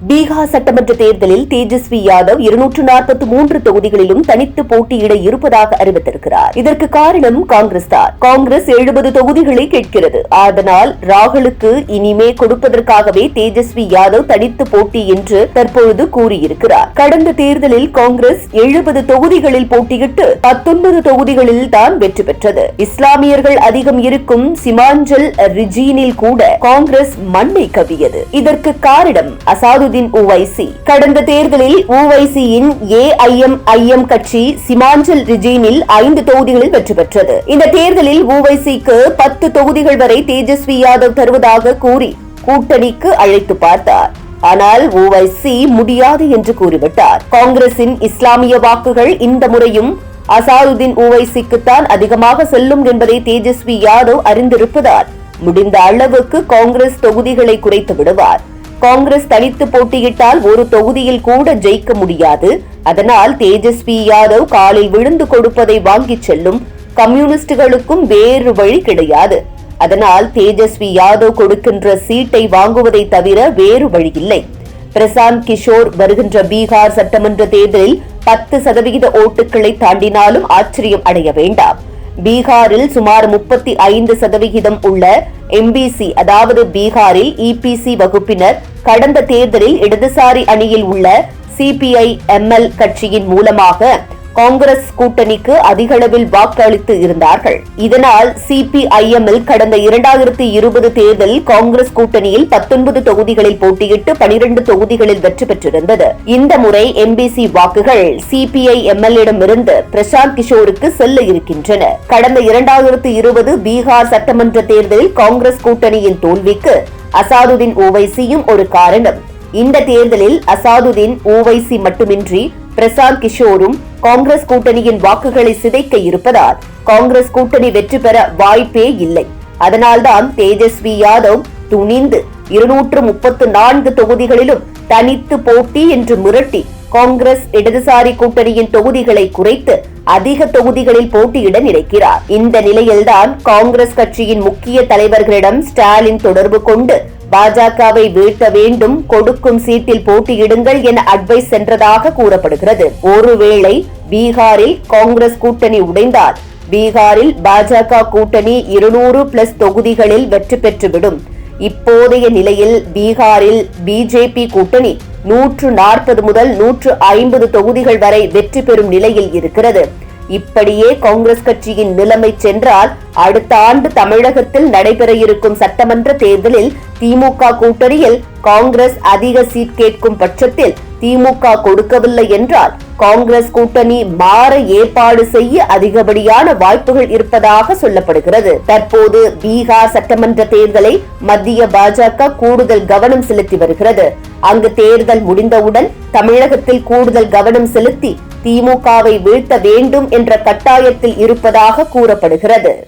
பீகார் சட்டமன்ற தேர்தலில் தேஜஸ்வி யாதவ் இருநூற்று நாற்பத்தி மூன்று தொகுதிகளிலும் தனித்து போட்டியிட இருப்பதாக அறிவித்திருக்கிறார். இதற்கு காரணம் காங்கிரஸ் தான். காங்கிரஸ் எழுபது தொகுதிகளை கேட்கிறது. அதனால் ராகுலுக்கு இனிமே கொடுப்பதற்காகவே தேஜஸ்வி யாதவ் தனித்து போட்டி என்று தற்பொழுது கூறியிருக்கிறார். கடந்த தேர்தலில் காங்கிரஸ் எழுபது தொகுதிகளில் போட்டியிட்டு பத்தொன்பது தொகுதிகளில் தான் வெற்றி பெற்றது. இஸ்லாமியர்கள் அதிகம் இருக்கும் சிமாஞ்சல் ரிஜீனில் கூட காங்கிரஸ் மண்ணை கவியது இதற்கு காரணம் அசாது அசாதுதீன் ஓவைசி. கடந்த தேர்தலில் ஓவைசியின் ஏஐஎம்ஐஎம் கட்சி சிமாஞ்சல் ரிஜீனில் ஐந்து தொகுதிகளில் வெற்றி பெற்றது. இந்த தேர்தலில் ஓவைசிக்கு பத்து தொகுதிகள் வரை தேஜஸ்வி யாதவ் தருவதாக கூறி கூட்டணிக்கு அழைத்து பார்த்தார். ஆனால் ஓவைசி முடியாது என்று கூறிவிட்டார். காங்கிரசின் இஸ்லாமிய வாக்குகள் இந்த முறையும் அசாருதீன் ஓவைசிக்குத்தான் அதிகமாக செல்லும் என்பதை தேஜஸ்வி யாதவ் அறிந்திருப்பதால் முடிந்த அளவுக்கு காங்கிரஸ் தொகுதிகளை குறைத்து விடுவார். காங்கிரஸ் தனித்து போட்டியிட்டால் ஒரு தொகுதியில் கூட ஜெயிக்க முடியாது. அதனால் தேஜஸ்வி யாதவ் காலில் விழுந்து கொடுப்பதை வாங்கிச் செல்லும் கம்யூனிஸ்டுகளுக்கும் வேறு வழி கிடையாது. அதனால் தேஜஸ்வி யாதவ் கொடுக்கின்ற சீட்டை வாங்குவதை தவிர வேறு வழி இல்லை. பிரசாந்த் கிஷோர் வருகின்ற பீகார் சட்டமன்ற தேர்தலில் பத்து சதவிகித ஓட்டுகளை தாண்டினாலும் ஆச்சரியம் அடைய வேண்டாம். பீகாரில் சுமார் முப்பத்தி ஐந்து சதவிகிதம் உள்ள எம்பிசி அதாவது பீகாரில் இபிசி வகுப்பினர் கடந்த தேர்தலில் இடதுசாரி அணியில் உள்ள சிபிஐ எம்எல் கட்சியின் மூலமாக காங்கிரஸ் கூட்டணிக்கு அதிகளவில் வாக்களித்து இருந்தார்கள். இதனால் சிபிஐஎம்எல் கடந்த இரண்டாயிரத்தி இருபது தேர்தலில் காங்கிரஸ் கூட்டணியில் பத்தொன்பது தொகுதிகளில் போட்டியிட்டு பனிரெண்டு தொகுதிகளில் வெற்றி பெற்றிருந்தது. இந்த முறை எம்பிசி வாக்குகள் சிபிஐ எம்எல்ஏடமிருந்து பிரசாந்த் கிஷோருக்கு செல்ல இருக்கின்றன. கடந்த இரண்டாயிரத்தி இருபது பீகார் சட்டமன்ற தேர்தலில் காங்கிரஸ் கூட்டணியின் தோல்விக்கு அசாதுதீன் ஓவைசியும் ஒரு காரணம். இந்த தேர்தலில் அசாதுதீன் ஓவைசி மட்டுமின்றி பிரசாந்த் கிஷோரும் காங்கிரஸ் கூட்டணியின் வாக்குகளை சிதைக்க இருப்பதால் காங்கிரஸ் கூட்டணி வெற்றி பெற வாய்ப்பே இல்லை. அதனால்தான் தேஜஸ்வி யாதவ் துணிந்து இருநூற்று முப்பத்து நான்கு தொகுதிகளிலும் தனித்து போட்டி என்று மிரட்டி காங்கிரஸ் இடதுசாரி கூட்டணியின் தொகுதிகளை குறைத்து அதிக தொகுதிகளில் போட்டியிட நினைக்கிறார். இந்த நிலையில்தான் காங்கிரஸ் கட்சியின் முக்கிய தலைவர்களிடம் ஸ்டாலின் தொடர்பு கொண்டு பாஜகவை வீழ்த்த வேண்டும் கொடுக்கும் சீட்டில் போட்டியிடுங்கள் என அட்வைஸ் சென்றதாக கூறப்படுகிறது. ஒருவேளை பீகாரில் காங்கிரஸ் கூட்டணி உடைந்தால் பீகாரில் பாஜக கூட்டணி இருநூறு பிளஸ் தொகுதிகளில் வெற்றி பெற்றுவிடும். இப்போதைய நிலையில் பீகாரில் பிஜேபி கூட்டணி நூற்று நாற்பது முதல் நூற்று ஐம்பது தொகுதிகள் வரை வெற்றி பெறும் நிலையில் இருக்கிறது. இப்படியே காங்கிரஸ் கட்சியின் நிலைமை சென்றால் அடுத்த ஆண்டு தமிழகத்தில் நடைபெற இருக்கும் சட்டமன்ற தேர்தலில் திமுக கூட்டணியில் காங்கிரஸ் அதிக சீட் கேட்கும் பட்சத்தில் திமுக கொடுக்கவில்லை என்றால் காங்கிரஸ் கூட்டணி மாற ஏற்பாடு செய்ய அதிகப்படியான வாய்ப்புகள் இருப்பதாக சொல்லப்படுகிறது. தற்போது பீகார் சட்டமன்ற தேர்தலை மத்திய பாஜக கூடுதல் கவனம் செலுத்தி வருகிறது. அங்கு தேர்தல் முடிந்தவுடன் தமிழகத்தில் கூடுதல் கவனம் செலுத்தி திமுகவை வீழ்த்த வேண்டும் என்ற கட்டாயத்தில் இருப்பதாக கூறப்படுகிறது.